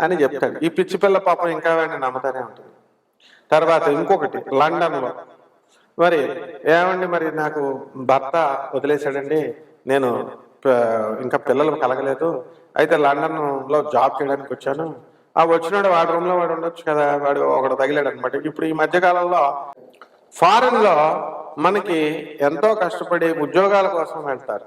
అని చెప్తాడు. ఈ పిచ్చి పిల్ల పాపం ఇంకా వాడిని నమ్ముతానే ఉంటుంది. తర్వాత ఇంకొకటి లండన్లో. మరి ఏమండి మరి నాకు భర్త వదిలేశాడండి నేను ఇంకా పిల్లలు కలగలేదు అయితే లండన్లో జాబ్ చేయడానికి వచ్చాను. ఆ వచ్చినాడు వాడి రూమ్లో వాడు ఉండొచ్చు కదా వాడు ఒకడు తగిలాడు అనమాట ఇప్పుడు ఈ మధ్యకాలంలో ఫారెన్లో ఫారెన్లో మనకి ఎంతో కష్టపడి ఉద్యోగాల కోసం వెళ్తారు.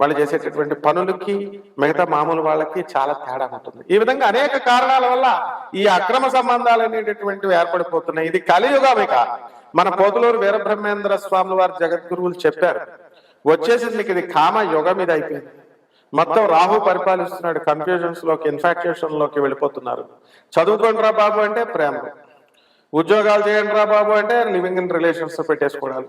వాళ్ళు చేసేటటువంటి పనులకి మిగతా మామూలు వాళ్ళకి చాలా తేడా ఉంటుంది. ఈ విధంగా అనేక కారణాల వల్ల ఈ అక్రమ సంబంధాలు అనేటటువంటివి ఏర్పడిపోతున్నాయి. ఇది కలియుగమిక మన పోతులూరు వీరబ్రహ్మేంద్ర స్వామి వారి జగద్గురువులు చెప్పారు వచ్చేసింది ఇది కామ యుగం ఇది అయిపోయింది. మొత్తం రాహు పరిపాలిస్తున్నాడు కన్ఫ్యూజన్స్లోకి ఇన్ఫాక్చుయేషన్లోకి వెళ్ళిపోతున్నారు. చదువుకోండిరా బాబు అంటే ప్రేమ. ఉద్యోగాలు చేయండి రా బాబు అంటే లివింగ్ ఇన్ రిలేషన్స్ పెట్టేసుకోవడాలు.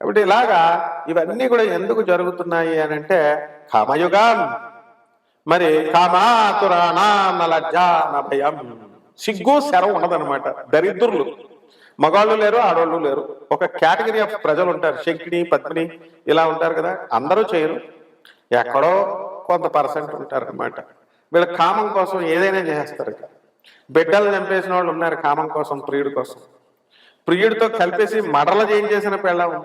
కాబట్టి ఇలాగా ఇవన్నీ కూడా ఎందుకు జరుగుతున్నాయి అని అంటే కామయుగం. మరి కామాతురాణ నలజ్జా భయం సిగ్గు శరం ఉండదనమాట దరిద్రులు. మగాళ్ళు లేరు ఆడవాళ్ళు లేరు. ఒక కేటగిరీ ఆఫ్ ప్రజలు ఉంటారు. శంకిని పద్మిని ఇలా ఉంటారు కదా. అందరూ చేయరు. ఎక్కడో కొంత పర్సెంట్ ఉంటారు అనమాట వీళ్ళ కామం కోసం ఏదైనా చేస్తారు బిడ్డలు చంపేసిన వాళ్ళు ఉన్నారు కామం కోసం ప్రియుడి కోసం. ప్రియుడితో కలిపేసి మడల చేయించేసిన పెళ్ళం.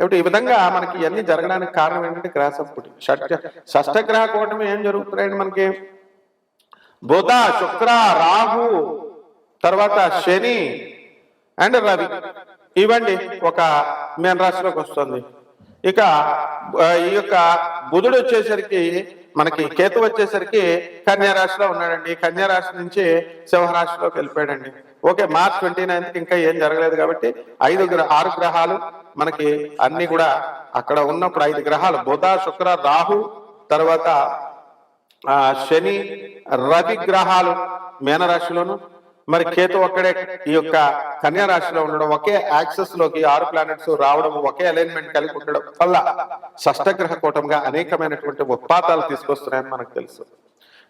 కాబట్టి ఈ విధంగా మనకి ఇవన్నీ జరగడానికి కారణం ఏంటంటే గ్రహ సంపుటి షష్ట షష్టగ్రహ కూటమి ఏం జరుగుతున్నాయండి మనకి? బుధ శుక్ర రాహు తర్వాత శని అండ్ రవి. ఇవ్వండి ఒక మీన రాశిలోకి వస్తుంది. ఇక ఈ యొక్క బుధుడు వచ్చేసరికి మనకి కేతు వచ్చేసరికి కన్యా రాశిలో ఉన్నాడండి. కన్యా రాశి నుంచి సింహరాశిలోకి వెళ్ళిపోయాడండి. ఓకే మార్చ్ ట్వంటీ నైన్త్ ఇంకా ఏం జరగలేదు కాబట్టి ఐదు గ్రహ ఆరు గ్రహాలు మనకి అన్ని కూడా అక్కడ ఉన్నప్పుడు ఐదు గ్రహాలు. బుధ శుక్ర రాహు తర్వాత ఆ శని రవి గ్రహాలు మేనరాశిలోను. మరి కేతు ఒక్కడే ఈ యొక్క కన్యా రాశిలో ఉండడం ఒకే యాక్సెస్లోకి ఆరు ప్లానెట్స్ రావడం ఒకే అలైన్మెంట్ కలిగి ఉండడం వల్ల షష్టగ్రహ కూటంగా అనేకమైనటువంటి ఉత్పాతాలు తీసుకొస్తున్నాయని మనకు తెలుసు.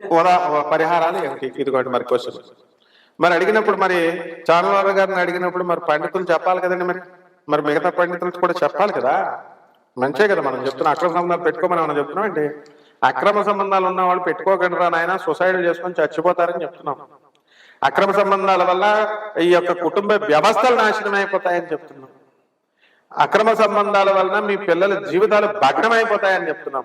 ఉదా పరిహారాలు ఏమిటి ఇదిగోండి మరి క్వశ్చన్. మరి అడిగినప్పుడు మరి చానవాళ్ళ గారిని అడిగినప్పుడు మరి పండితులు చెప్పాలి కదండి మరి. మరి మిగతా పండితులు కూడా చెప్పాలి కదా. మంచే కదా మనం చెప్తున్నా. అక్రమ సంబంధాలు పెట్టుకోమని మనం చెప్తున్నామండి అక్రమ సంబంధాలు ఉన్న వాళ్ళు పెట్టుకోకండి రా నాయన సొసైడ్ చేసుకొని చచ్చిపోతారని చెప్తున్నాం. అక్రమ సంబంధాల వల్ల ఈ యొక్క కుటుంబ వ్యవస్థలు నాశనం అయిపోతాయని చెప్తున్నాం. అక్రమ సంబంధాల వలన మీ పిల్లల జీవితాలు భగ్నమైపోతాయని చెప్తున్నాం.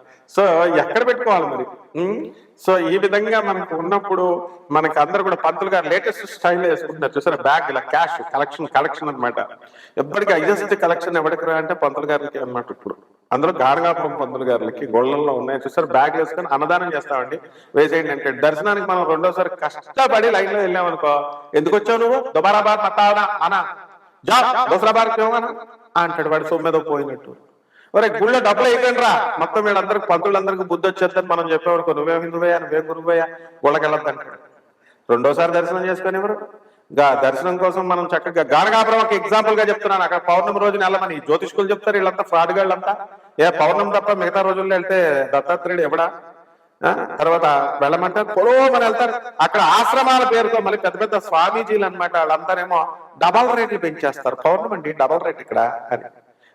సో ఎక్కడ పెట్టుకోవాలి మరి? సో ఈ విధంగా మనకు ఉన్నప్పుడు మనకి అందరు కూడా పంతులు గారు లేటెస్ట్ స్టైల్ వేసుకుంటున్నారు. చూసారా? బ్యాగ్ ఇలా క్యాష్ కలెక్షన్ కలెక్షన్ అన్నమాట. ఎప్పటికీ హైయెస్ట్ కలెక్షన్ ఎవరికి రా అంటే పంతులు గారికి అన్నమాట ఇప్పుడు. అందులో గానగాపురం పంతులు గారికి గొళ్ళల్లో ఉన్నాయి. చూసారు? బ్యాగ్ వేసుకొని అన్నదానం చేస్తామండి. వేసేయండి అంటే దర్శనానికి మనం రెండోసారి కష్టపడి లైన్లో వెళ్ళామనుకో ఎందుకు వచ్చావు నువ్వు? దుబారాబాద్ మతావనా అనా జా దోసరాబాద్ అంటాడు వాడు సొమ్మెదో పోయినట్టు. ఒరే గుళ్ళో డబ్బులు అయిపోయినరా? మొత్తం వీళ్ళందరికి పంతులందరికి బుద్ధి వచ్చేద్దని మనం చెప్పేవాడు నువ్వే హిందువయ్యా నువ్వే గురువయ్యా గుళ్ళకి వెళ్ళొద్దంటాడు రెండోసారి దర్శనం చేసుకొని ఎవరు? దర్శనం కోసం మనం చక్కగా గానగాపురం ఒక ఎగ్జాంపుల్గా చెప్తున్నాను. అక్కడ పౌర్ణమి రోజున వెళ్ళమని జ్యోతిష్కులు చెప్తారు వీళ్ళంతా ఫ్రాడ్ గాళ్ళంతా ఏ పౌర్ణమి తప్ప మిగతా రోజుల్లో వెళ్తే దత్తాత్రేయుడు ఎవడా? తర్వాత వెళ్ళమంటే పొడవమని వెళ్తారు. అక్కడ ఆశ్రమాల పేరుతో మళ్ళీ పెద్ద పెద్ద స్వామీజీలు అనమాట వాళ్ళందరేమో డబల్ రేట్లు పెంచేస్తారు. పౌర్ణమి అండి డబల్ రేట్ ఇక్కడ అని.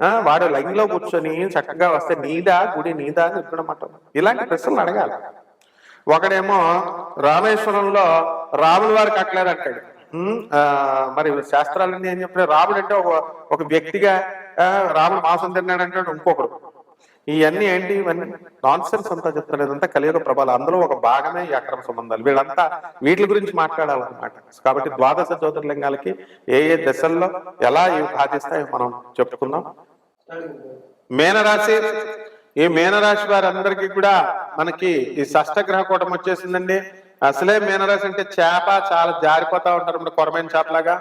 వాడు లైన్లో కూర్చొని చక్కగా వస్తే నీదా గుడి నీదా అని చెప్పడం ఇలాంటి ప్రశ్నలు అడగాలి. ఒకడేమో రామేశ్వరంలో రాముల వారికి కట్టలేదు అంటాడు. ఆ, మరి శాస్త్రాలన్నీ ఏం చెప్పిన రాముడు అంటే ఒక ఒక వ్యక్తిగా రాముడు మాంసం తిన్నాడు అంటాడు ఇంకొకడు. ఇవన్నీ ఏంటి? ఇవన్నీ నాన్ సెన్స్ అంతా చెప్తలేదంతా కలియుగ ప్రభావం అందులో ఒక భాగమే ఈ అక్రమ సంబంధాలు. వీళ్ళంతా వీటి గురించి మాట్లాడాలన్నమాట. కాబట్టి ద్వాదశ జ్యోతిర్లింగాలకి ఏ ఏ దశల్లో ఎలా ఇవి బాధిస్తాయో మనం చెప్పుకుందాం. మేనరాశి ఈ మేనరాశి వారందరికీ కూడా మనకి ఈ షష్టగ్రహ కూటం వచ్చేసిందండి. అసలే మేనరాశి అంటే చేప చాలా జారిపోతా ఉంటారు మన కొరమైన చేపలాగా.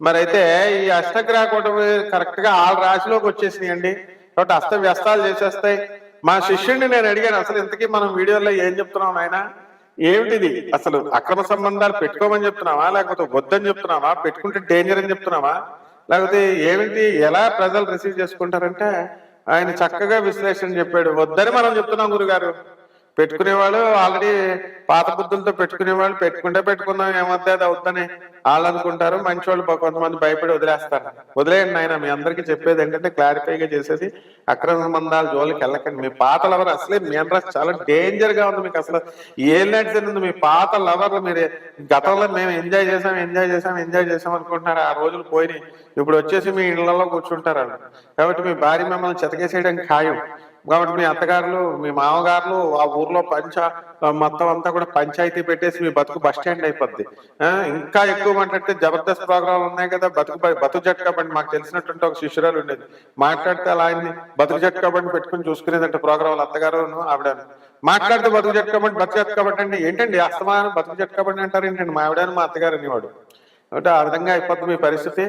మరి అయితే ఈ అష్టగ్రహ కూటమి కరెక్ట్గా ఆరు రాశిలోకి వచ్చేసినాయండి. కాబట్టి అస్త వ్యస్తాలు చేసేస్తాయి మా శిష్యుడిని నేను అడిగాను అసలు ఇంతకీ మనం వీడియోలో ఏం చెప్తున్నాం ఆయన ఏమిటిది? అసలు అక్రమ సంబంధాలు పెట్టుకోమని చెప్తున్నావా? లేకపోతే వద్దని చెప్తున్నావా? పెట్టుకుంటే డేంజర్ అని చెప్తున్నావా? లేకపోతే ఏమిటి? ఎలా ప్రజలు రిసీవ్ చేసుకుంటారంటే ఆయన చక్కగా విశ్లేషణ చెప్పాడు. వద్దని మనం చెప్తున్నాం గురుగారు. పెట్టుకునేవాళ్ళు ఆల్రెడీ పాత బుద్ధులతో పెట్టుకునేవాళ్ళు పెట్టుకుంటే పెట్టుకుందాం ఏమవుతుంది అది అవుతుందని వాళ్ళు అనుకుంటారు. మంచి వాళ్ళు కొంతమంది భయపడి వదిలేస్తారు. వదిలేయండి నాయన మీ అందరికీ చెప్పేది ఏంటంటే క్లారిఫైగా చేసేది అక్రమ సంబంధాల జోలికి వెళ్ళకండి. మీ పాత లవర్ అసలే మీ అందరూ చాలా డేంజర్గా ఉంది మీకు అసలు. ఏం ఉంది మీ పాత లవర్లు మీరు గతంలో మేము ఎంజాయ్ చేసాం ఎంజాయ్ చేసాం ఎంజాయ్ చేసాం అనుకుంటున్నారు. ఆ రోజులు పోయినాయి. ఇప్పుడు వచ్చేసి మీ ఇళ్ళలో కూర్చుంటారు కాబట్టి మీ భార్య మిమ్మల్ని చెతకేసేయడం ఖాయం. కాబట్టి మీ అత్తగారులు మీ మామగారులు ఆ ఊర్లో పంచ మొత్తం అంతా కూడా పంచాయతీ పెట్టేసి మీ బతుకు బస్ స్టాండ్ అయిపోద్ది. ఇంకా ఎక్కువ మాట్లాడితే జబర్దస్త్ ప్రోగ్రాంలు ఉన్నాయి కదా బతుకు బతుకు జట్కా బండి మాకు తెలిసినటువంటి ఒక శిష్యురాలు ఉండేది. మాట్లాడితే అలా ఆయన్ని బతుకు జట్కా బండి పెట్టుకుని చూసుకునేదంటే ప్రోగ్రాంలు అత్తగారు ఆవిడ మాట్లాడితే బతుకు జట్కా బండి బతుకు జట్కా బండి అంటే ఏంటండి అస్తమానం బతుకు జట్కా బండి అంటారు ఏంటండి? మా ఆవిడ మా అత్తగారు అనేవాడు. అంటే ఆ విధంగా అయిపోతుంది మీ పరిస్థితి.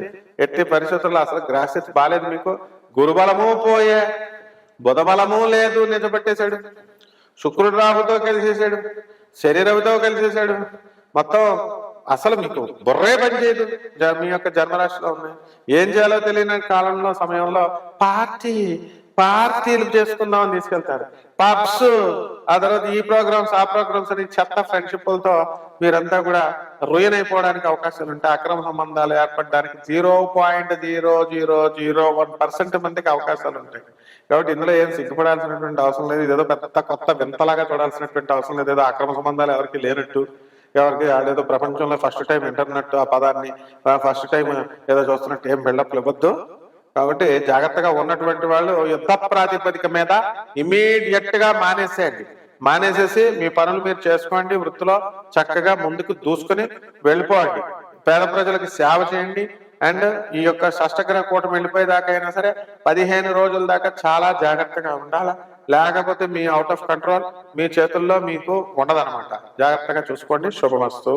ఎట్టి పరిస్థితుల్లో అసలు గ్రాస్థితి బాగాలేదు మీకు. గురుబలము పోయే బుధబలము లేదు నిజబెట్టేశాడు శుక్రుడు రాహుతో కలిసేసాడు శరీరవితో కలిసేసాడు మొత్తం అసలు మీకు బుర్రే పనిచేయదు జ- మీ యొక్క జన్మరాశిలో ఉన్నాయి. ఏం చేయాలో తెలియని కాలంలో సమయంలో పార్టీ పార్టీలు చేసుకుందామని తీసుకెళ్తారు. పబ్స్ ఆ తర్వాత ఈ ప్రోగ్రామ్స్ ఆ ప్రోగ్రామ్స్ అని చెత్త ఫ్రెండ్షిప్లతో మీరంతా కూడా రుయన్ అయిపోవడానికి అవకాశాలు ఉంటాయి. అక్రమ సంబంధాలు ఏర్పడడానికి zero point zero zero zero one percent మందికి అవకాశాలు ఉంటాయి. కాబట్టి ఇందులో ఏం సిగ్గుపడాల్సినటువంటి అవసరం లేదు. ఇదేదో పెద్ద కొత్త వింతలాగా చూడాల్సినటువంటి అవసరం లేదు. ఏదో అక్రమ సంబంధాలు ఎవరికి లేనట్టు ఎవరికి అదేదో ప్రపంచంలో ఫస్ట్ టైం ఇంటర్నెట్ ఆ పదాన్ని ఫస్ట్ టైం ఏదో చూస్తున్నట్టు ఏం బిల్డప్లు ఇవ్వద్దు. కాబట్టి జాగ్రత్తగా ఉన్నటువంటి వాళ్ళు యుద్ధ ప్రాతిపదిక మీద ఇమీడియట్గా మానేసేయండి. మానేసేసి మీ పనులు మీరు చేసుకోండి వృత్తిలో చక్కగా ముందుకు దూసుకుని వెళ్ళిపోండి. పేద ప్రజలకు సేవ చేయండి అండ్ ఈ యొక్క షష్టగ్రహ కూటమి వెళ్ళిపోయేదాకా అయినా సరే పదిహేను రోజుల దాకా చాలా జాగ్రత్తగా ఉండాలి? లేకపోతే మీ అవుట్ ఆఫ్ కంట్రోల్ మీ చేతుల్లో మీకు ఉండదన్నమాట. జాగ్రత్తగా చూసుకోండి. శుభమస్తు.